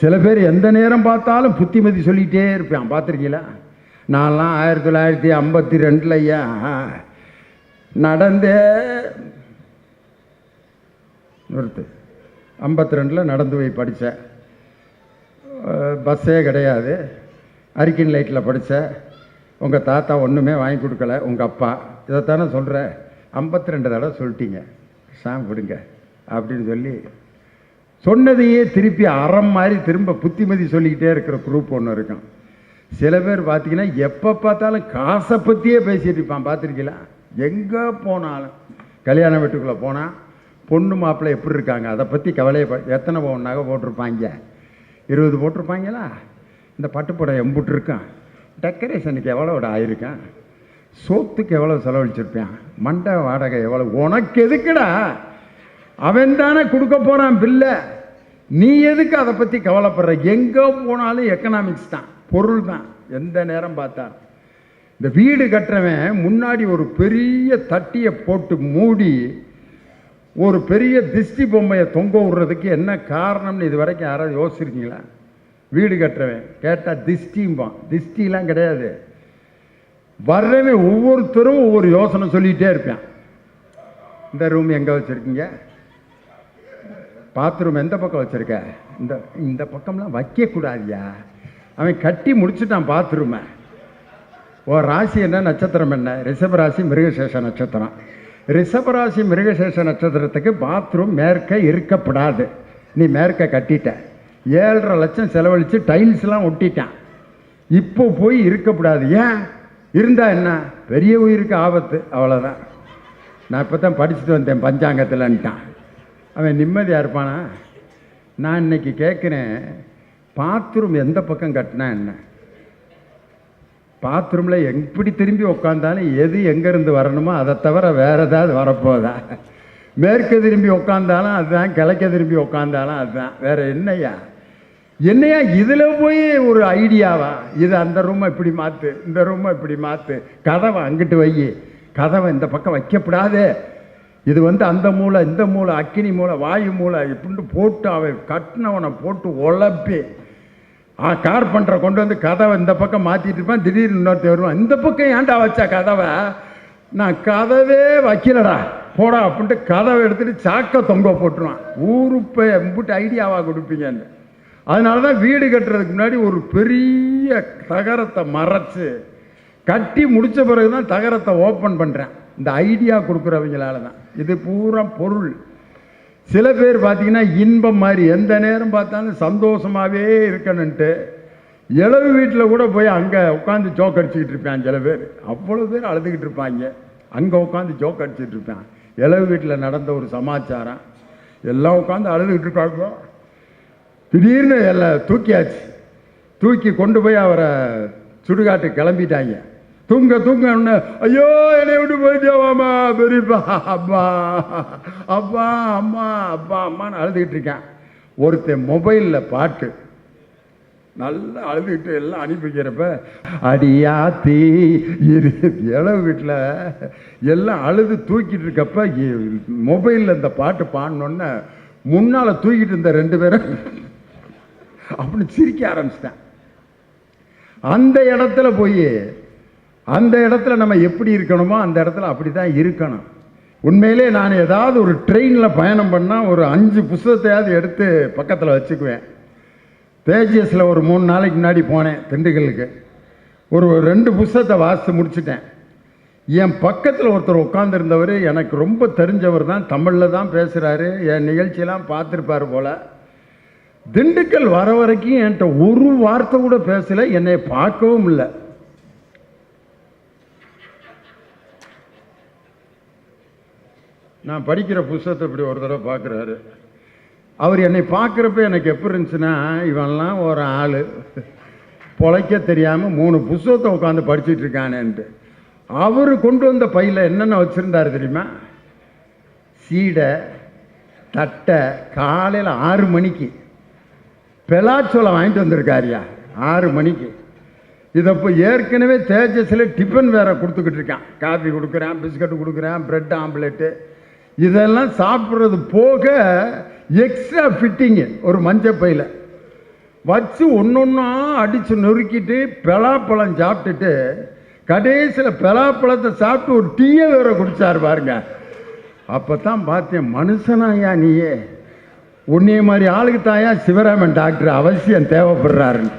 சில பேர் எந்த நேரம் பார்த்தாலும் புத்திமதி சொல்லிகிட்டே இருப்பேன். பார்த்துருக்கீங்களா? நான்லாம் ஆயிரத்தி தொள்ளாயிரத்தி ஐம்பத்தி ரெண்டில் ஐயா நடந்தே நிறுத்து. ஐம்பத்தி ரெண்டில் நடந்து போய் படித்தேன். பஸ்ஸே கிடையாது. அரிக்கின் லைட்டில் படித்தேன். உங்கள் தாத்தா ஒன்றுமே வாங்கி கொடுக்கல. உங்கள் அப்பா. இதைத்தானே சொல்கிறேன் ஐம்பத்தி ரெண்டு தடவை சொல்லிட்டீங்க. சாமி கொடுங்க. அப்படின்னு சொல்லி சொன்னதையே திருப்பி அறம் மாதிரி திரும்ப புத்திமதி சொல்லிக்கிட்டே இருக்கிற குரூப் ஒன்று இருக்கும். சில பேர் பார்த்தீங்கன்னா எப்போ பார்த்தாலும் காசை பற்றியே பேசிட்டு இருப்பான் பார்த்துருக்கீங்களா எங்கே போனாலும். கல்யாண வீட்டுக்குள்ளே போனால் பொண்ணு மாப்பிள்ளை எப்படி இருக்காங்க? அதை பற்றி கவலையை ப- எத்தனை பவுன் நகை போட்டிருப்பாங்க? இருபது போட்டிருப்பாங்களா? இந்த பட்டுப்படம் எம்பிட்டுருக்கான் டெக்கரேஷனுக்கு எவ்வளோ ஆயிருக்கான்? சோத்துக்கு எவ்வளோ செலவழிச்சிருப்பேன்? மண்டை வாடகை எவ்வளோ உனக்கு எதுக்குடா? அவன் தானே கொடுக்க போகிறான் பில்லை. நீ எதுக்கு அதை பற்றி கவலைப்படுற? எங்கே போனாலும் எக்கனாமிக்ஸ் தான். பொருள் தான். எந்த நேரம் பார்த்தா இந்த வீடு கட்டுறவன் முன்னாடி ஒரு பெரிய தட்டியை போட்டு மூடி ஒரு பெரிய திஷ்டி பொம்மையை தொங்க விடுறதுக்கு என்ன காரணம்னு இது வரைக்கும் யாராவது யோசிச்சிருக்கீங்களா? வீடு கட்டுறவன். கேட்டால் திஷ்டிம்பான். திஷ்டிலாம் கிடையாது. வர்றவன் ஒவ்வொருத்தரும் ஒவ்வொரு யோசனை சொல்லிகிட்டே இருப்பான். இந்த ரூம் எங்கே வச்சுருக்கீங்க? பாத்ரூம் எந்த பக்கம் வச்சுருக்க? இந்த இந்த பக்கம்லாம் வைக்கக்கூடாதியா? அவன் கட்டி முடிச்சுட்டான் பாத்ரூமை. ஓ ராசி என்ன நட்சத்திரம் என்ன? ரிஷபராசி மிருகசேஷ நட்சத்திரம். ரிஷபராசி மிருகசேஷ நட்சத்திரத்துக்கு பாத்ரூம் மேற்க இருக்கப்படாது. நீ மேற்க கட்டிட்ட. ஏழரை லட்சம் செலவழித்து டைல்ஸ்லாம் ஒட்டிட்டான். இப்போ போய் இருக்கக்கூடாது. ஏன்? இருந்தால் என்ன? பெரிய உயிருக்கு ஆபத்து. அவ்வளோதான் நான் இப்போ தான் படிச்சுட்டு வந்தேன் பஞ்சாங்கத்தில்ன்ட்டான். அவன் நிம்மதியாக இருப்பானா? நான் இன்னைக்கு கேட்குறேன் பாத்ரூம் எந்த பக்கம் கட்டினா என்ன? பாத்ரூமில் எப்படி திரும்பி உட்காந்தாலும் எது எங்கேருந்து வரணுமோ அதை தவிர வேறு ஏதாவது வரப்போதா மேற்க திரும்பி உட்காந்தாலும் அதுதான் கிழக்க திரும்பி உட்காந்தாலும் அதுதான். வேற என்னையா என்னையா இதில் போய் ஒரு ஐடியாவா? இது அந்த ரூமை இப்படி மாற்று இந்த ரூமை இப்படி மாற்று கதவை அங்கிட்டு வை. கதவை இந்த பக்கம் வைக்கப்படாதே. இது வந்து அந்த மூளை இந்த மூளை அக்கினி மூளை வாயு மூளை இப்படின்னு போட்டு அவன் கட்டினவனை போட்டு உழப்பி கார் கார்பெண்டரை கொண்டு வந்து கதவை இந்த பக்கம் மாற்றிட்டு இருப்பான் திடீர்னு இன்னொருத்தர் வருவான். இந்த பக்கம் ஏன்டா வச்சா கதவை? நான் கதவே வைக்கலடா போடா அப்படின்ட்டு கதவை எடுத்துகிட்டு சாக்கை தொங்க போட்டுருவான். ஊருப்பை எம்பிட்டு ஐடியாவாக கொடுப்பீங்கன்னு. அதனால தான் வீடு கட்டுறதுக்கு முன்னாடி ஒரு பெரிய தகரத்தை மறைச்சி கட்டி முடித்த பிறகு தான் தகரத்தை ஓப்பன் பண்ணுறேன் இந்த ஐடியா கொடுக்குறவங்களால தான். இது பூரா பொருள். சில பேர் பார்த்திங்கன்னா இன்பம் மாதிரி எந்த நேரம் பார்த்தாலும் சந்தோஷமாகவே இருக்கணுன்ட்டு இளவு வீட்டில் கூட போய் அங்கே உட்காந்து ஜோக் அடிச்சுக்கிட்டு இருப்பான் சில பேர். அவ்வளோ பேர் அழுதுகிட்டு இருப்பாங்க. அங்கே உட்காந்து ஜோக் அடிச்சுட்டு இருப்பான் இளவு வீட்டில் நடந்த ஒரு சமாச்சாரம். எல்லாம் உட்காந்து அழுதுகிட்டு இருக்காங்க திடீர்னு எல்லாம் தூக்கியாச்சு. தூக்கி கொண்டு போய் அவரை சுடுகாட்டு கிளம்பிட்டாங்க. தூங்க தூங்க ஐயோ என்னை விட்டு போயிட்டேவாமா பெரியப்பா அப்பா அப்பா அம்மா அப்பா அம்மான்னு அழுதுகிட்டு இருக்கேன். ஒருத்தன் மொபைலில் பாட்டு. நல்லா அழுதுகிட்டு எல்லாம் அனுப்பி வைக்கிறப்ப அடியாத்தி இது இளவு வீட்டில் எல்லாம் அழுது தூக்கிட்டு இருக்கப்ப மொபைலில் இந்த பாட்டு பாடினோன்னே முன்னால் தூக்கிட்டு இருந்த ரெண்டு பேரும் அப்படின்னு சிரிக்க ஆரம்பிச்சிட்டேன். அந்த இடத்துல போய் அந்த இடத்துல நம்ம எப்படி இருக்கணுமோ அந்த இடத்துல அப்படி தான் இருக்கணும். உண்மையிலே நான் ஏதாவது ஒரு ட்ரெயினில் பயணம் பண்ணால் ஒரு அஞ்சு புஸ்தகத்தையாவது எடுத்து பக்கத்தில் வச்சுக்குவேன். தேஜஸில் ஒரு மூணு நாளைக்கு முன்னாடி போனேன் திண்டுக்கல்லுக்கு. ஒரு ரெண்டு புஸ்தகத்தை வாசித்து முடிச்சுட்டேன். என் பக்கத்தில் ஒருத்தர் உட்காந்துருந்தவர் எனக்கு ரொம்ப தெரிஞ்சவர் தான் தமிழில் தான் பேசுகிறாரு என் நிகழ்ச்சியெல்லாம் பார்த்துருப்பார் போல். திண்டுக்கல் வர வரைக்கும் என்கிட்ட ஒரு வார்த்தை கூட பேசல என்னை பார்க்கவும் இல்லை. நான் படிக்கிற புஸ்தகத்தை இப்படி ஒரு தடவை பார்க்குறாரு. அவர் என்னை பார்க்குறப்ப எனக்கு எப்படி இருந்துச்சுன்னா இவன்லாம் ஒரு ஆள். பொழைக்க தெரியாமல் மூணு புஸ்தகத்தை உட்காந்து படிச்சுட்டு இருக்கானேன்ட்டு. அவர் கொண்டு வந்த பையில் என்னென்ன வச்சுருந்தாரு தெரியுமா? சீடை தட்டை காலையில் ஆறு மணிக்கு. பெலாச்சோளம் வாங்கிட்டு வந்திருக்காருயா? ஆறு மணிக்கு. இதை இப்போ ஏற்கனவே தேஜஸில் டிஃபன் வேறு கொடுத்துக்கிட்டு இருக்கான். காஃபி கொடுக்குறேன் பிஸ்கட் கொடுக்குறேன் ப்ரெட் ஆம்லெட்டு இதெல்லாம் சாப்பிட்றது போக எக்ஸ்ட்ரா ஃபிட்டிங்கு ஒரு மஞ்சள் பையில். வச்சு ஒன்றா அடித்து நொறுக்கிட்டு பலாப்பழம் சாப்பிட்டுட்டு கடைசியில் பலாப்பழத்தை சாப்பிட்டு ஒரு டீயை வேற குடித்தார் பாருங்க. அப்போ தான் பார்த்தேன் மனுஷனாயா நீயே. உன்னைய மாதிரி ஆளுக்கு தாயா சிவராமன் டாக்டர் அவசியம் தேவைப்படுறாருன்னு.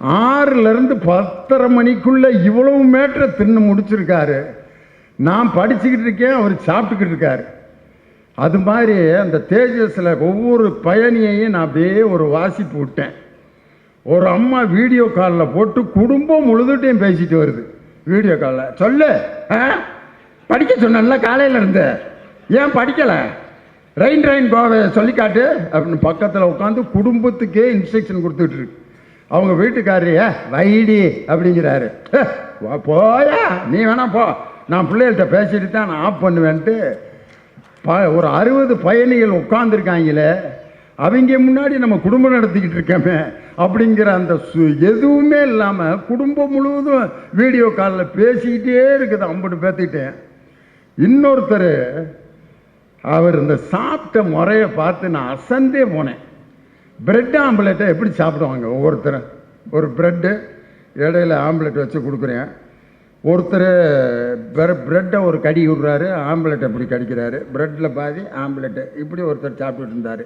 ஆறுலேருந்து பத்தரை மணிக்குள்ளே இவ்வளவு மேட்டரை தின்னு முடிச்சிருக்காரு. நான் படிச்சுக்கிட்டு இருக்கேன் அவர் சாப்பிட்டுக்கிட்டு இருக்காரு. அது மாதிரி அந்த தேஜஸில் ஒவ்வொரு பயணியையும் நான் அப்படியே ஒரு வாசிப்பு விட்டேன். ஒரு அம்மா வீடியோ காலில் போட்டு குடும்பம் முழுதுட்டையும் பேசிட்டு வருது. வீடியோ காலில் சொல்லு ஆ? படிக்க சொன்னேன்ல காலையில் இருந்து. ஏன் படிக்கலை? ரெயின் ரெயின் கோவை சொல்லி காட்டு அப்படின்னு பக்கத்தில் உட்காந்து குடும்பத்துக்கே இன்ஸ்ட்ரக்ஷன் கொடுத்துட்டு இருக்கு. அவங்க வீட்டுக்காரரைய வைடி அப்படிங்கிறாரு. "ஏ, போயா நீ வேணா போ. நான் பிள்ளைகள்கிட்ட பேசிட்டு தான் நான் ஆஃப் பண்ணுவேன்ட்டு ப ஒரு அறுபது பயணிகள் உட்காந்துருக்காங்களே அவங்க முன்னாடி நம்ம குடும்பம் நடத்திக்கிட்டு இருக்கோமே அப்படிங்கிற அந்த சு எதுவுமே இல்லாமல் குடும்பம் முழுவதும் வீடியோ காலில் பேசிக்கிட்டே இருக்குது அம்பட்டு பேத்துக்கிட்டேன் இன்னொருத்தர் அவர் இந்த சாப்பிட்ட முறையை பார்த்து நான் அசந்தே போனேன். பிரெட் ஆம்லெட்டை எப்படி சாப்பிடுவாங்க? ஒவ்வொருத்தரும். ஒரு பிரெட்டு இடையில ஆம்லெட் வச்சு கொடுக்குறேன். ஒருத்தர் பிரெட்டை ஒரு கடி விடுறாரு ஆம்லெட் இப்படி கடிக்கிறாரு. பிரெட்டில் பாதி ஆம்லெட்டு. இப்படி ஒருத்தர் சாப்பிட்டுட்டு இருந்தார்.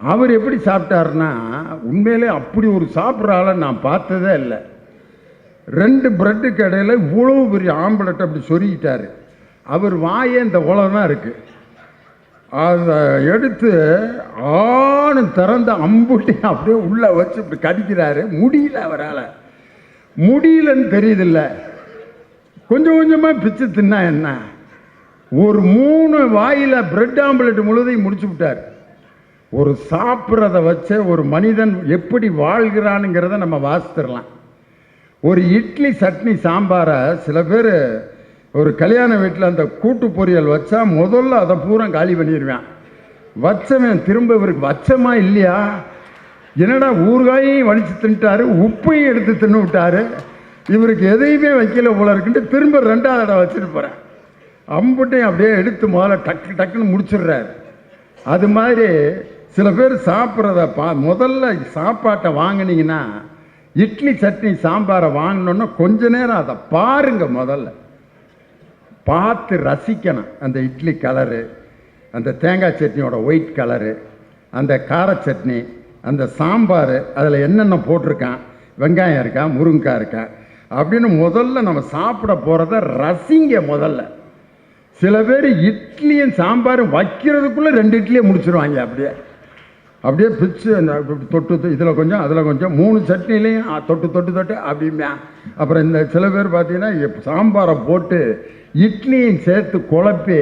அவர் எப்படி சாப்பிட்டாருன்னா உண்மையிலே அப்படி ஒரு சாப்பிட்ற ஆளை நான் பார்த்ததே இல்லை. ரெண்டு பிரெட்டுக்கு இடையில இவ்வளோ பெரிய ஆம்பலெட் அப்படி சொருகிட்டார். அவர் வாயே இந்த உலகம் தான் இருக்குது அதை எடுத்து ஆணும் திறந்த அம்புட்டி அப்படியே உள்ளே வச்சு இப்படி கடிக்கிறாரு. முடியல அவரால். முடியலன்னு தெரியுதில்ல. கொஞ்சம் கொஞ்சமாக பிச்சு தின்னா என்ன? ஒரு மூணு வாயில் பிரெட் ஆம்பலெட் முழுதையும் முடிச்சு விட்டார். ஒரு சாப்பிட்றத வச்சே ஒரு மனிதன் எப்படி வாழ்கிறானுங்கிறத நம்ம வாசித்துடலாம் ஒரு இட்லி சட்னி சாம்பாரை சில பேர் ஒரு கல்யாண வீட்டில் அந்த கூட்டு பொரியல் வச்சா முதல்ல அதை பூரா காலி பண்ணிடுவேன் வச்சவன் திரும்ப இவருக்கு வச்சமா இல்லையா? என்னடா ஊறுகாயையும் வலிச்சு தின்ட்டாரு உப்பையும் எடுத்து தின்னு விட்டாரு இவருக்கு எதையுமே வைக்கல போல இருக்குன்ட்டு திரும்ப ரெண்டாவது இடம் வச்சுட்டு போகிறேன் அம்புட்டையும் அப்படியே எடுத்து முதல்ல டக்கு டக்குன்னு முடிச்சிடுறாரு. அது மாதிரி சில பேர் சாப்பிட்றத பா முதல்ல சாப்பாட்டை வாங்குனீங்கன்னா இட்லி சட்னி சாம்பாரை வாங்கினோன்னா கொஞ்ச நேரம் அதை பாருங்க முதல்ல. பார்த்து ரசிக்கணும். அந்த இட்லி கலரு அந்த தேங்காய் சட்னியோட ஒயிட் கலரு அந்த கார சட்னி அந்த சாம்பார் அதில் என்னென்ன போட்டிருக்கான்? வெங்காயம் இருக்கா? முருங்கைக்காய் இருக்கா? அப்படின்னு முதல்ல நம்ம சாப்பிட போகிறத ரசிங்க முதல்ல. சில பேர் இட்லியும் சாம்பாரும் வைக்கிறதுக்குள்ளே ரெண்டு இட்லியை முடிச்சிருவாங்க அப்படியே. அப்படியே பிச்சு அந்த தொட்டு இதில் கொஞ்சம் அதில் கொஞ்சம் மூணு சட்னிலையும் தொட்டு தொட்டு தொட்டு அப்படிமே அப்புறம் இந்த சில பேர் பார்த்தீங்கன்னா சாம்பாரை போட்டு இட்லியும் சேர்த்து குழப்பி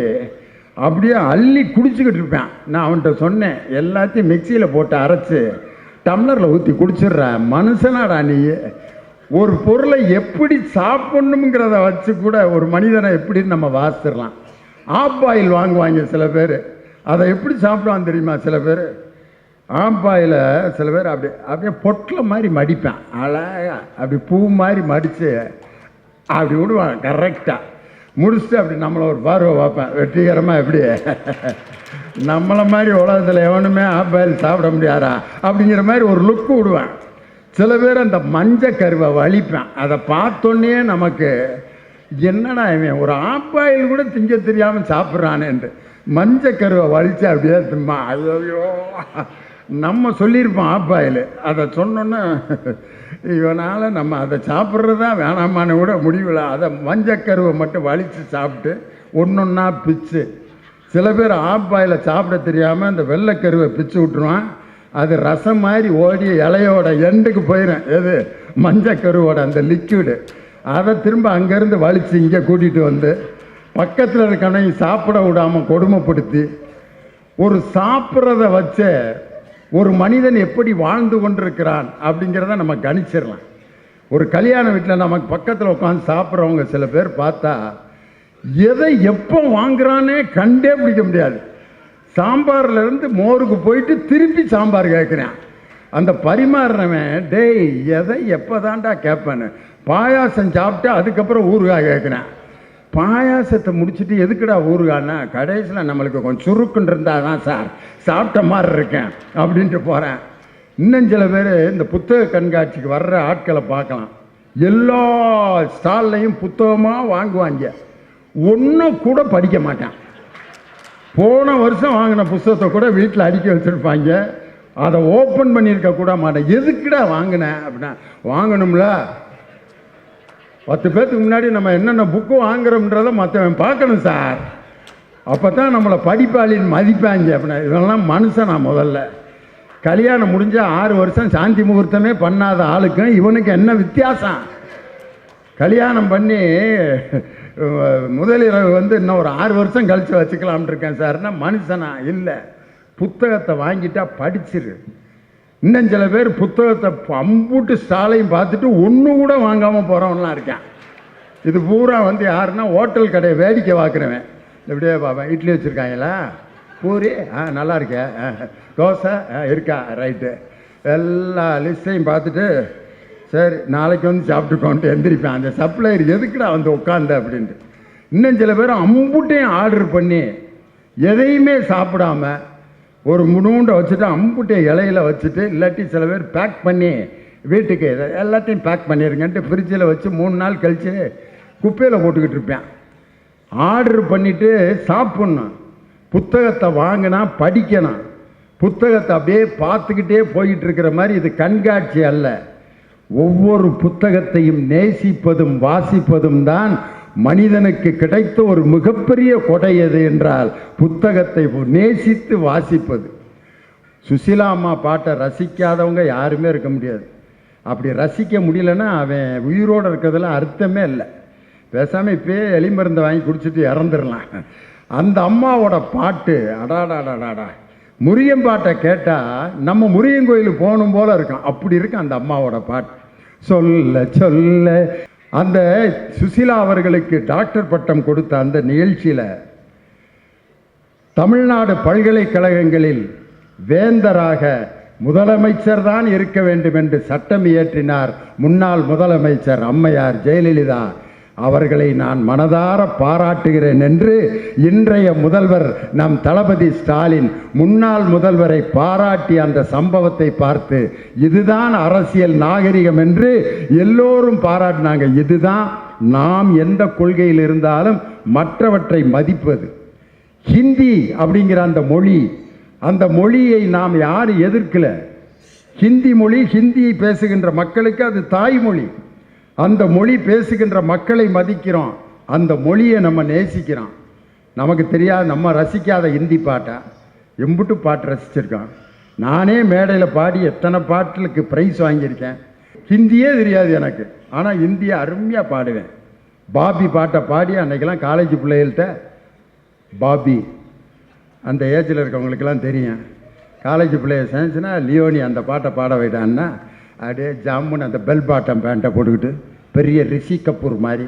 அப்படியே அள்ளி குடிச்சுக்கிட்டு இருப்பேன். நான் அவன்கிட்ட சொன்னேன் எல்லாத்தையும் மிக்சியில் போட்டு அரைச்சி டம்ளரில் ஊற்றி குடிச்சிடுறேன் மனுஷனாடா நீ. ஒரு பொருளை எப்படி சாப்பிட்ணுங்கிறத வச்சு கூட ஒரு மனிதனை எப்படி நம்ம வாசிடலாம் ஆப்பாயில் வாங்குவாங்க சில பேர். அதை எப்படி சாப்பிடுவான் தெரியுமா சில பேர்? ஆம்பாயில் சில பேர் அப்படி அப்படியே பொட்டில் மாதிரி மடிப்பேன். அழகா அப்படி பூ மாதிரி மடித்து அப்படி விடுவான் கரெக்டாக முடிச்சுட்டு அப்படி நம்மளை ஒரு பார்வை பார்ப்பேன். வெற்றிகரமாக எப்படி? நம்மளை மாதிரி உலகத்தில் எவனுமே ஆப்பாயில் சாப்பிட முடியாதா? அப்படிங்கிற மாதிரி ஒரு லுக்கு விடுவேன். சில பேர் அந்த மஞ்ச கருவை வலிப்பேன். அதை பார்த்தோன்னே நமக்கு என்னடா இவன்? ஒரு ஆப்பாயில் கூட திங்க தெரியாமல் சாப்பிட்றானேன்ட்டு. மஞ்ச கருவை வலிச்சு அப்படியே திம்மா ஐயோ. நம்ம சொல்லியிருப்போம் ஆப்பாயில் அதை சொன்னோன்னே இவனால் நம்ம அதை சாப்பிட்றதா வேணாமான்னு கூட முடிவில் அதை மஞ்சக்கருவை மட்டும் வலித்து சாப்பிட்டு ஒன்றொன்னா பிச்சு. சில பேர் ஆப்பாயில் சாப்பிட தெரியாமல் அந்த வெள்ளைக்கருவை பிச்சு விட்ருவான் அது ரசம் மாதிரி ஓடி இலையோட எண்டுக்கு போயிடும் எது? மஞ்சக்கருவோட அந்த லிக்விடு அதை திரும்ப அங்கேருந்து வலித்து இங்கே கூட்டிகிட்டு வந்து பக்கத்தில் இருக்கவனையும் சாப்பிட விடாமல் கொடுமைப்படுத்தி ஒரு சாப்பிட்றத வச்சே ஒரு மனிதன் எப்படி வாழ்ந்து கொண்டிருக்கிறான் அப்படிங்கிறத நம்ம கணிச்சிடலாம். ஒரு கல்யாண வீட்டில் நமக்கு பக்கத்தில் உட்காந்து சாப்பிட்றவங்க சில பேர் பார்த்தா எதை எப்போ வாங்குறானே கண்டே பிடிக்க முடியாது. சாம்பார்லேருந்து மோருக்கு போயிட்டு திருப்பி சாம்பார் கேட்குறேன் அந்த பரிமாறுறவன் டேய் எதை எப்போ தான்டா கேட்பேன்னு பாயாசம் சாப்பிட்டு அதுக்கப்புறம் ஊறுகாய் கேட்குறேன் பாயாசத்தை முடிச்சுட்டு எதுக்குடா ஊறுகான்னா கடைசியில் நம்மளுக்கு கொஞ்சம் சுருக்குன்னு இருந்தால் தான் சார். சாப்பிட்ட மாதிரி இருக்கேன் அப்படின்ட்டு போகிறேன் இன்னும் சில பேர் இந்த புத்தக கண்காட்சிக்கு வர்ற ஆட்களை பார்க்கலாம். எல்லா ஸ்டால்லையும் புத்தகமாக வாங்குவாங்க. ஒன்றும் கூட படிக்க மாட்டேன். போன வருஷம் வாங்கின புஸ்தகத்தை கூட வீட்டில் அடுக்கி வச்சுருப்பாங்க. அதை ஓப்பன் பண்ணியிருக்க கூட மாட்டேன். எதுக்குடா வாங்கினேன் அப்படின்னா வாங்கணும்ல. பத்து பேர்த்துக்கு முன்னாடி நம்ம என்னென்ன புக்கு வாங்குறோம்ன்றத மற்றவன் பார்க்கணும் சார். அப்போ தான் நம்மளை படிப்பாளின்னு மதிப்பாங்க. அப்படின்னா இதெல்லாம் மனுஷனா முதல்ல. கல்யாணம் முடிஞ்சால் ஆறு வருஷம் சாந்தி முகூர்த்தமே பண்ணாத ஆளுக்கும் இவனுக்கு என்ன வித்தியாசம்? கல்யாணம் பண்ணி முதலிரவு வந்து இன்னும் ஒரு ஆறு வருஷம் கழித்து வச்சுக்கலாம்னு இருக்கேன் சார்னா மனுஷனா? இல்லை. புத்தகத்தை வாங்கிட்டா படிச்சிரு. இன்னும் சில பேர் புத்தகத்தை அம்புட்டு ஸ்டாலையும் பார்த்துட்டு ஒன்று கூட வாங்காமல் போகிறவன்லாம் இருக்கேன். இது பூரா வந்து யாருன்னா ஹோட்டல் கடையை வேடிக்கை பார்க்குறவன். எப்படியே பார்ப்பேன் இட்லி வச்சுருக்காங்களா? பூரி ஆ நல்லா இருக்கே. தோசை ஆ இருக்கா? ரைட்டு. எல்லா லிஸ்ட்டையும் பார்த்துட்டு சரி நாளைக்கு வந்து சாப்பிட்டுக்கோன்ட்டு எந்திரிப்பேன். அந்த சப்ளையர் எதுக்குடா வந்து உட்காந்த அப்படின்ட்டு. இன்னும் சில பேர் அம்புட்டையும் ஆர்டர் பண்ணி எதையுமே சாப்பிடாம ஒரு முனூண்டை வச்சுட்டு அம்புட்டை இலையில வச்சுட்டு இல்லாட்டி சில பேர் பேக் பண்ணி வீட்டுக்கு எல்லாத்தையும் பேக் பண்ணிருங்கன்ட்டு ஃப்ரிட்ஜில் வச்சு மூணு நாள் கழித்து குப்பையில் போட்டுக்கிட்டு இருப்பேன். ஆர்டர் பண்ணிவிட்டு சாப்பிட்ணும். புத்தகத்தை வாங்கினா படிக்கணும். புத்தகத்தை அப்படியே பார்த்துக்கிட்டே போயிட்டு இருக்கிற மாதிரி இது கண்காட்சி அல்ல. ஒவ்வொரு புத்தகத்தையும் நேசிப்பதும் வாசிப்பதும் தான் மனிதனுக்கு கிடைத்த ஒரு மிகப்பெரிய கொடை எது என்றால் புத்தகத்தை நேசித்து வாசிப்பது. சுசிலா அம்மா பாட்டை ரசிக்காதவங்க யாருமே இருக்க முடியாது. அப்படி ரசிக்க முடியலன்னா அவன் உயிரோடு இருக்கிறதுல அர்த்தமே இல்லை. பேசாமல் இப்பயே எலிமருந்தை வாங்கி குடிச்சிட்டு இறந்துடலாம். அந்த அம்மாவோட பாட்டு அடாடாடாடாடா முருகன் பாட்டை கேட்டால் நம்ம முருகன் கோயிலுக்கு போகணும் போல இருக்கும். அப்படி இருக்கு அந்த அம்மாவோட பாட்டு. சொல்ல சொல்ல. அந்த சுசிலா அவர்களுக்கு டாக்டர் பட்டம் கொடுத்த அந்த நிகழ்ச்சியில் தமிழ்நாடு பல்கலைக்கழகங்களில் வேந்தராக முதலமைச்சர் தான் இருக்க வேண்டும் என்று சட்டம் இயற்றினார் முன்னாள் முதலமைச்சர் அம்மையார் ஜெயலலிதா. அவர்களை நான் மனதார பாராட்டுகிறேன் என்று இன்றைய முதல்வர் நம் தளபதி ஸ்டாலின் முன்னாள் முதல்வரை பாராட்டி அந்த சம்பவத்தை பார்த்து இதுதான் அரசியல் நாகரிகம் என்று எல்லோரும் பாராட்டினாங்க. இதுதான் நாம் எந்த கொள்கையில் இருந்தாலும் மற்றவற்றை மதிப்பது. ஹிந்தி அப்படிங்கிற அந்த மொழி அந்த மொழியை நாம் யாரும் எதிர்க்கல. ஹிந்தி மொழி ஹிந்தியை பேசுகின்ற மக்களுக்கு அது தாய்மொழி. அந்த மொழி பேசுகின்ற மக்களை மதிக்கிறோம். அந்த மொழியை நம்ம நேசிக்கிறோம். நமக்கு தெரியாத நம்ம ரசிக்காத ஹிந்தி பாட்டை? எம்புட்டு பாட்டு ரசிச்சிருக்கோம் நானே மேடையில் பாடி எத்தனை பாட்டுகளுக்கு ப்ரைஸ் வாங்கியிருக்கேன். ஹிந்தியே தெரியாது எனக்கு. ஆனால் ஹிந்தியை அருமையாக பாடுவேன். பாபி பாட்டை பாடி அன்றைக்கெல்லாம் காலேஜ் பிள்ளைகள்கிட்ட பாபி அந்த ஏஜில் இருக்கவங்களுக்கெல்லாம் தெரியும். காலேஜ் பிள்ளைய சேர்ந்துச்சுன்னா லியோனி அந்த பாட்டை பாட வைட்டான்னா அப்படியே ஜாமுன் அந்த பெல் பாட்டம் பேண்ட்டை போட்டுக்கிட்டு பெரிய ரிஷி கபூர் மாதிரி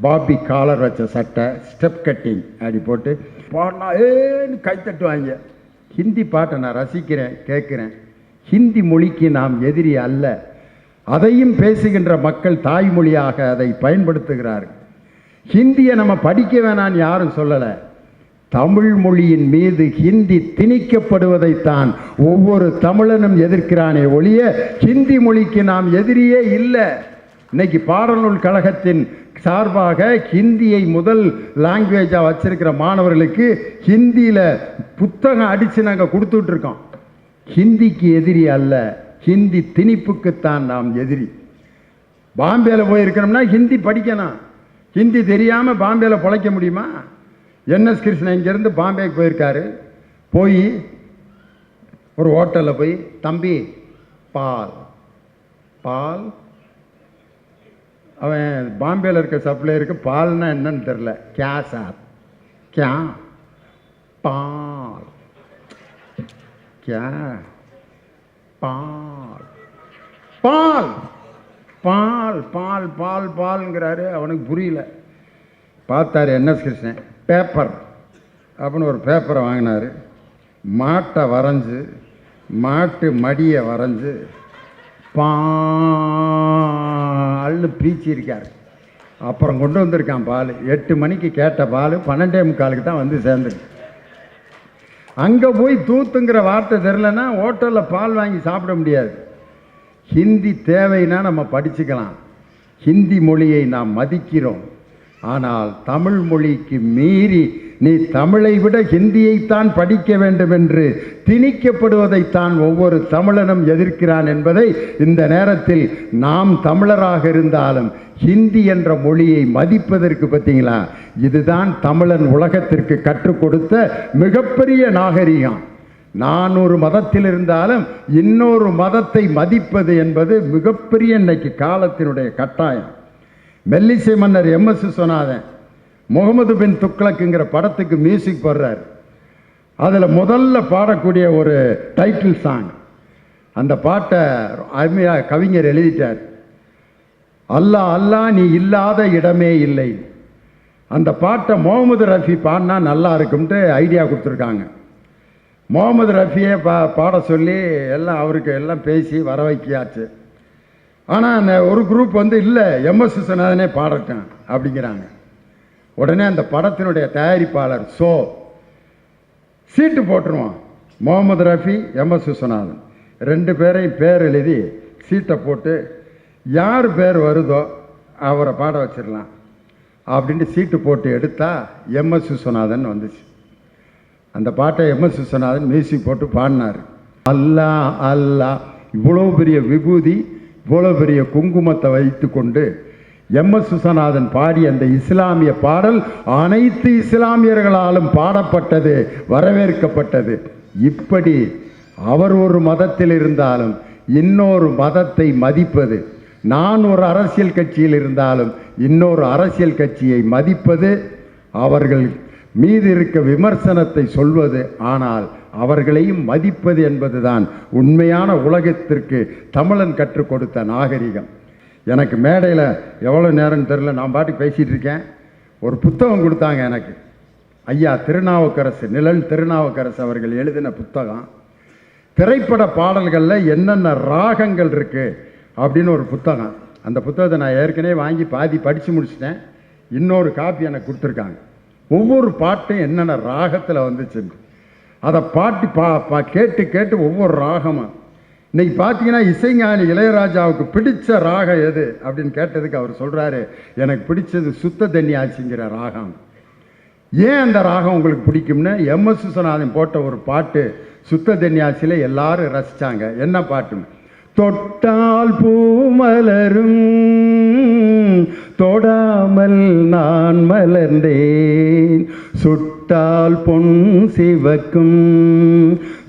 பாபி காலர் வச்ச சட்டை ஸ்டெப் கட்டிங் அப்படி போட்டு பாடினா ஏன்னு கை தட்டுவாங்க. ஹிந்தி பாட்டை நான் ரசிக்கிறேன் கேட்குறேன். ஹிந்தி மொழிக்கு நாம் எதிரி அல்ல. அதையும் பேசுகின்ற மக்கள் தாய்மொழியாக அதை பயன்படுத்துகிறார்கள். ஹிந்தியை நம்ம படிக்க வேணான்னு யாரும் சொல்லலை. தமிழ் மொழியின் மீது ஹிந்தி திணிக்கப்படுவதைத்தான் ஒவ்வொரு தமிழனும் எதிர்க்கிறானே ஒழிய ஹிந்தி மொழிக்கு நாம் எதிரியே இல்லை. இன்னைக்கு பாடநூல் கழகத்தின் சார்பாக ஹிந்தியை முதல் லாங்குவேஜாக வச்சிருக்கிற மாணவர்களுக்கு ஹிந்தியில் புத்தகம் அடித்து நாங்கள் கொடுத்துட்ருக்கோம் ஹிந்திக்கு எதிரி அல்ல ஹிந்தி திணிப்புக்குத்தான் நாம் எதிரி. பாம்பேல போயிருக்கிறோம்னா ஹிந்தி படிக்கணும். ஹிந்தி தெரியாமல் பாம்பேயில் பிழைக்க முடியுமா? என்எஸ் கிருஷ்ணன் இங்கேருந்து பாம்பேக்கு போயிருக்காரு. போய் ஒரு ஹோட்டலில் போய் தம்பி பால் பால். அவன் பாம்பேயில் இருக்க சப்ளையருக்கு பால்னா என்னன்னு தெரில கே சார் கே பால். கே பால். பால் பால் பால் பால் பால்ங்கிறாரு. அவனுக்கு புரியல. பார்த்தாரு என்எஸ் கிருஷ்ணன். பேப்பர். அப்படின்னு ஒரு பேப்பரை வாங்கினார். மாட்டை வரைஞ்சி மாட்டு மடியை வரைஞ்சி பால்னு பீச்சிருக்கார். அப்புறம் கொண்டு வந்திருக்கான் பால். எட்டு மணிக்கு கேட்ட பால் பன்னெண்டே முக்காலுக்கு தான் வந்து சேர்ந்துருக்கு. அங்கே போய் தூத்துங்கிற வார்த்தை தெரிலன்னா ஹோட்டலில் பால் வாங்கி சாப்பிட முடியாது. ஹிந்தி தேவைன்னா நம்ம படிச்சுக்கலாம். ஹிந்தி மொழியை நாம் மதிக்கிறோம். ஆனால் தமிழ் மொழிக்கு மீறி நீ தமிழை விட ஹிந்தியைத்தான் படிக்க வேண்டும் என்று திணிக்கப்படுவதைத்தான் ஒவ்வொரு தமிழனும் எதிர்க்கிறான் என்பதை இந்த நேரத்தில் நாம் தமிழராக இருந்தாலும் ஹிந்தி என்ற மொழியை மதிப்பதற்கு பார்த்தீங்களா? இதுதான் தமிழன் உலகத்திற்கு கற்றுக் கொடுத்த மிகப்பெரிய நாகரிகம். நான் ஒரு மதத்தில் இருந்தாலும் இன்னொரு மதத்தை மதிப்பது என்பது மிகப்பெரிய இன்னைக்கு காலத்தினுடைய கட்டாயம். மெல்லிசை மன்னர் எம் எஸ் விஸ்வநாதன் முகமது பின் துக்ளக்குங்கிற படத்துக்கு மியூசிக் போடுறார். அதில் முதல்ல பாடக்கூடிய ஒரு டைட்டில் சாங் அந்த பாட்டை அருமையாக கவிஞர் எழுதிட்டார். அல்லாஹ் அல்லாஹ் நீ இல்லாத இடமே இல்லை. அந்த பாட்டை முகமது ரஃபி பாடினா நல்லா இருக்கும்ட்டு ஐடியா கொடுத்துருக்காங்க. முகமது ரஃபியை பா பாட சொல்லி எல்லாம் அவருக்கு எல்லாம் பேசி வர வைக்கியாச்சு ஆனால் அந்த ஒரு குரூப் வந்து இல்லை எம்எஸ் விஸ்வநாதனே பாடட்டும் அப்படிங்கிறாங்க. உடனே அந்த படத்தினுடைய தயாரிப்பாளர் சோ சீட்டு போட்டுருவான். முகமது ரஃபி எம்எஸ் விஸ்வநாதன். ரெண்டு பேரையும் பேர் எழுதி சீட்டை போட்டு யார் பேர் வருதோ அவரை பாட வச்சிடலாம் அப்படின்ட்டு சீட்டு போட்டு எடுத்தா எம்எஸ் விஸ்வநாதன் வந்துச்சு. அந்த பாட்டை எம்எஸ் விஸ்வநாதன் மியூசிக் போட்டு பாடினார். அல்லா அல்லா இவ்வளோ பெரிய விபூதி இவ்வளோ பெரிய குங்குமத்தை வைத்துக்கொண்டு எம்எஸ் சுசநாதன் பாடிய அந்த இஸ்லாமிய பாடல் அனைத்து இஸ்லாமியர்களாலும் பாடப்பட்டது வரவேற்கப்பட்டது. இப்படி அவர் ஒரு மதத்தில் இருந்தாலும் இன்னொரு மதத்தை மதிப்பது நான் ஒரு அரசியல் கட்சியில் இருந்தாலும் இன்னொரு அரசியல் கட்சியை மதிப்பது அவர்கள் மீது இருக்க விமர்சனத்தை சொல்வது ஆனால் அவர்களையும் மதிப்பது என்பதுதான் உண்மையான உலகத்திற்கு தமிழன் கற்றுக் கொடுத்த நாகரிகம். எனக்கு மேடையில் எவ்வளோ நேரம் தெரில நான் பாட்டுக்கு பேசிகிட்டு இருக்கேன். ஒரு புத்தகம் கொடுத்தாங்க எனக்கு. ஐயா திருநாவுக்கரசு நிழல் திருநாவுக்கரசு அவர்கள் எழுதின புத்தகம். திரைப்பட பாடல்களில் என்னென்ன ராகங்கள் இருக்குது அப்படின்னு ஒரு புத்தகம். அந்த புத்தகத்தை நான் ஏற்கனவே வாங்கி பாதி படித்து முடிச்சிட்டேன். இன்னொரு காப்பி எனக்கு கொடுத்துருக்காங்க. ஒவ்வொரு பாட்டும் என்னென்ன ராகத்தில் வந்துச்சுன்னு. அதை பாட்டு பா பா கேட்டு கேட்டு ஒவ்வொரு ராகமும் இன்னைக்கு பார்த்தீங்கன்னா இசைஞானி இளையராஜாவுக்கு பிடிச்ச ராகம் எது அப்படின்னு கேட்டதுக்கு அவர் சொல்கிறாரு எனக்கு பிடிச்சது சுத்த தண்ணி ஆச்சுங்கிற ராகம். ஏன் அந்த ராகம் உங்களுக்கு பிடிக்கும்னு? எம்எஸ் விஸ்வநாதன் போட்ட ஒரு பாட்டு சுத்த தன்யாசியில் எல்லாரும் ரசித்தாங்க என்ன பாட்டு தொட்டால் பூமலரும் தொடாமல் நான் மலர்ந்தேன் சுட்டால் பொன் சிவக்கும்.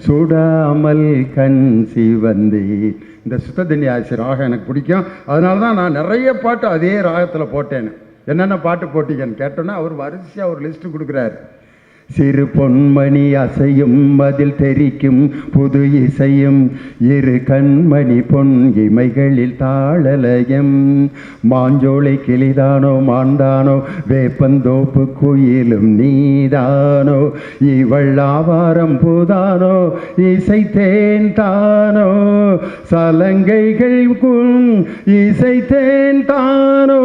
சுடாமல் கண் சிவந்தேன் இந்த சுத்த ஆசி ராகம் எனக்கு பிடிக்கும். அதனால தான் நான் நிறைய பாட்டு அதே ராகத்தில் போட்டேன் என்னென்ன பாட்டு போட்டீங்கன்னு கேட்டோன்னா அவர் வரிசையாக ஒரு லிஸ்ட்டு கொடுக்குறாரு. சிறு பொன்மணி அசையும் அதில் தெரிக்கும் புது இசையும் இரு கண்மணி பொன் இமைகளில் தாளலயம். மாஞ்சோலை கிளிதானோ மாண்டானோ வேப்பந்தோப்பு குயிலும் நீதானோ இவள் ஆவாரம் பூதானோ இசை தேன் தானோ சலங்கைகள் குன் இசை தேன் தானோ.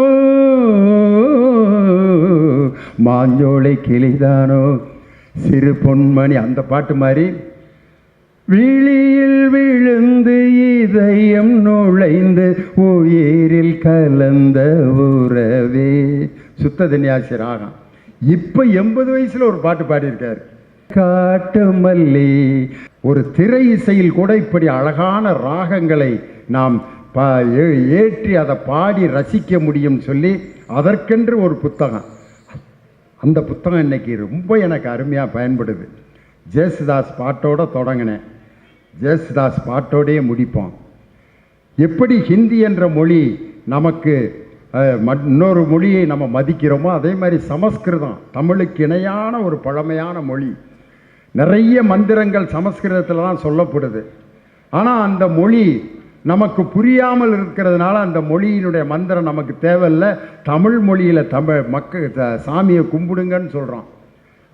மாஞ்சோலை கிளிதானோ சிறு பொன்மணி அந்த பாட்டு மாதிரி. விழியில் விழுந்து இதயம் நுழைந்து உயிரில் கலந்த உறவே. சுத்த தன்யாசி ராகம் இப்போ எண்பது வயசில் ஒரு பாட்டு பாடியிருக்காரு. காட்டு மல்லி ஒரு திரை இசையில் கூட இப்படி அழகான ராகங்களை நாம் பா ஏ- ஏற்றி அதை பாடி ரசிக்க முடியும் சொல்லி அதற்கென்று ஒரு புத்தகம். அந்த புத்தகம் இன்னைக்கு ரொம்ப எனக்கு அருமையாக பயன்படுது. ஜேசுதாஸ் பாட்டோட தொடங்கினேன். ஜேசுதாஸ் பாட்டோடையே முடிப்போம். எப்படி ஹிந்தி என்ற மொழி நமக்கு இன்னொரு மொழியை நம்ம மதிக்கிறோமோ அதே மாதிரி சமஸ்கிருதம் தமிழுக்கு இணையான ஒரு பழமையான மொழி. நிறைய மந்திரங்கள் சமஸ்கிருதத்தில் தான் சொல்லப்படுது. ஆனால் அந்த மொழி நமக்கு புரியாமல் இருக்கிறதுனால அந்த மொழியினுடைய மந்திரம் நமக்கு தேவையில்லை. தமிழ் மொழியில் தமிழ் மக்கள் சாமியை கும்பிடுங்கன்னு சொல்கிறோம்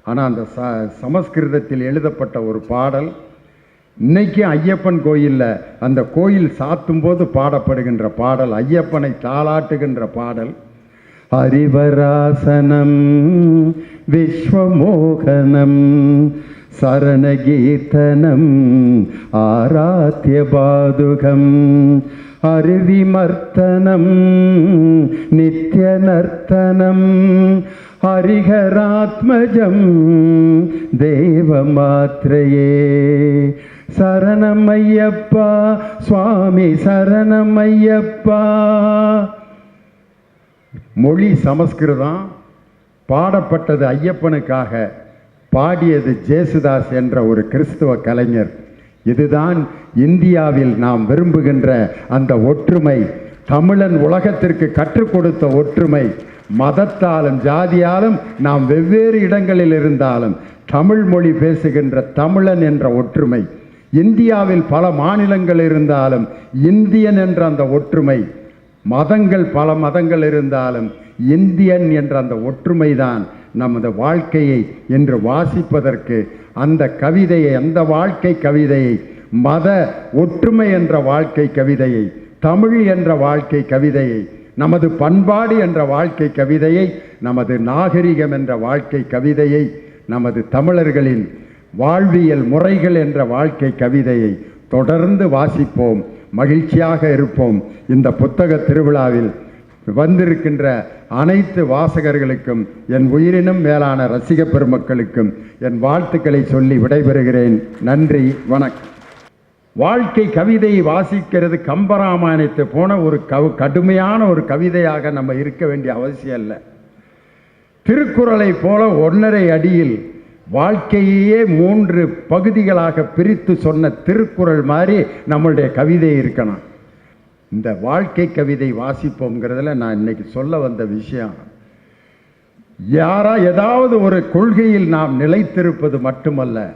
ஆனால் அந்த ச சமஸ்கிருதத்தில் எழுதப்பட்ட ஒரு பாடல் இன்னைக்கு ஐயப்பன் கோயிலில் அந்த கோயில் சாத்தும் போது பாடப்படுகின்ற பாடல் ஐயப்பனை தாளாட்டுகின்ற பாடல். ஹரிவராசனம் விஸ்வமோகனம் சரணகீர்த்தனம் ஆராத்தியபாதுகம் அருவிமர்த்தனம் நித்யநர்த்தனம் ஹரிஹராத்மஜம் தேவமாத்ரையே சரணமையப்பா சுவாமி சரணமையப்பா. மொழி சமஸ்கிருதம் பாடப்பட்டது ஐயப்பனுக்காக. பாடியது ஜேசுதாஸ் என்ற ஒரு கிறிஸ்துவ கலைஞர். இதுதான் இந்தியாவில் நாம் விரும்புகின்ற அந்த ஒற்றுமை. தமிழன் உலகத்திற்கு கற்றுக் கொடுத்த ஒற்றுமை. மதத்தாலும் ஜாதியாலும் நாம் வெவ்வேறு இடங்களில் இருந்தாலும் தமிழ் மொழி பேசுகின்ற தமிழன் என்ற ஒற்றுமை. இந்தியாவில் பல மாநிலங்கள் இருந்தாலும் இந்தியன் என்ற அந்த ஒற்றுமை. மதங்கள் பல மதங்கள் இருந்தாலும் இந்தியன் என்ற அந்த ஒற்றுமைதான். நமது வாழ்க்கையை என்று வாசிப்பதற்கு அந்த கவிதையை அந்த வாழ்க்கை கவிதையை மத ஒற்றுமை என்ற வாழ்க்கை கவிதையை தமிழ் என்ற வாழ்க்கை கவிதையை நமது பண்பாடு என்ற வாழ்க்கை கவிதையை நமது நாகரிகம் என்ற வாழ்க்கை கவிதையை நமது தமிழர்களின் வாழ்வியல் முறைகள் என்ற வாழ்க்கை கவிதையை தொடர்ந்து வாசிப்போம். மகிழ்ச்சியாக இருப்போம். இந்த புத்தக திருவிழாவில் வந்திருக்கின்ற அனைத்து வாசகர்களுக்கும் என் உயிரினும் மேலான ரசிக பெருமக்களுக்கும் என் வாழ்த்துக்களை சொல்லி விடைபெறுகிறேன். நன்றி வணக்கம். வாழ்க்கை கவிதையை வாசிக்கிறது கம்பராமாயணத்தை போன ஒரு கவு கடுமையான ஒரு கவிதையாக நம்ம இருக்க வேண்டிய அவசியம் இல்லை. திருக்குறளை போல ஒன்றரை அடியில் வாழ்க்கையே மூன்று பகுதிகளாக பிரித்து சொன்ன திருக்குறள் மாதிரி நம்மளுடைய கவிதை இருக்கணும். இந்த வாழ்க்கை கவிதை வாசிப்போங்கிறதுல நான் இன்னைக்கு சொல்ல வந்த விஷயம். யாரா ஏதாவது ஒரு கொள்கையில் நாம் நிலைத்திருப்பது மட்டுமல்ல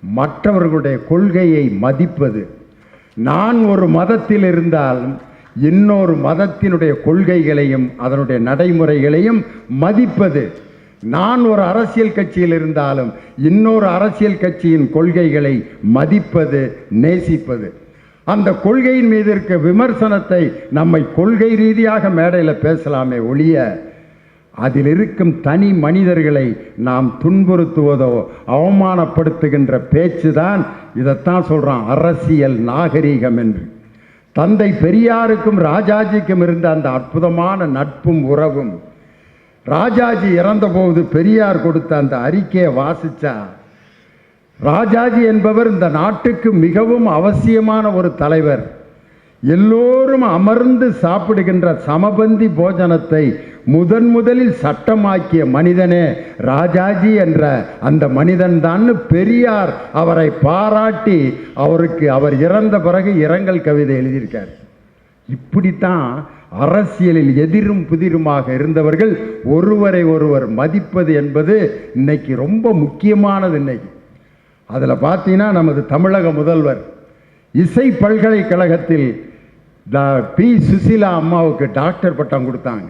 மற்றவர்களுடைய கொள்கையை மதிப்பது. நான் ஒரு மதத்தில் இருந்தாலும் இன்னொரு மதத்தினுடைய கொள்கைகளையும் அதனுடைய நடைமுறைகளையும் மதிப்பது. நான் ஒரு அரசியல் கட்சியில் இருந்தாலும் இன்னொரு அரசியல் கட்சியின் கொள்கைகளை மதிப்பது நேசிப்பது. அந்த கொள்கையின் மீது இருக்க விமர்சனத்தை நம்மை கொள்கை ரீதியாக மேடையில் பேசலாமே ஒழிய அதில் இருக்கும் தனி மனிதர்களை நாம் துன்புறுத்துவதோ அவமானப்படுத்துகின்ற பேச்சு தான் இதைத்தான் சொல்கிறான் அரசியல் நாகரீகம் என்று. தந்தை பெரியாருக்கும் ராஜாஜிக்கும் இருந்த அந்த அற்புதமான நட்பும் உறவும் ராஜாஜி இறந்தபோது பெரியார் கொடுத்த அந்த அறிக்கையை வாசிச்சா ராஜாஜி என்பவர் இந்த நாட்டுக்கு மிகவும் அவசியமான ஒரு தலைவர். எல்லோரும் அமர்ந்து சாப்பிடுகின்ற சமபந்தி போஜனத்தை முதன் முதலில் சட்டமாக்கிய மனிதனே ராஜாஜி என்ற அந்த மனிதன்தான் பெரியார் அவரை பாராட்டி அவருக்கு அவர் இறந்த பிறகு இரங்கல் கவிதை எழுதியிருக்கார். இப்படித்தான் அரசியலில் எதிரும் புதிருமாக இருந்தவர்கள் ஒருவரை ஒருவர் மதிப்பது என்பது இன்னைக்கு ரொம்ப முக்கியமானது இன்னைக்கு. அதில் பார்த்தீங்கன்னா நமது தமிழக முதல்வர் இசை பல்கலைக்கழகத்தில் த பி. சுசீலா அம்மாவுக்கு டாக்டர் பட்டம் கொடுத்தாங்க.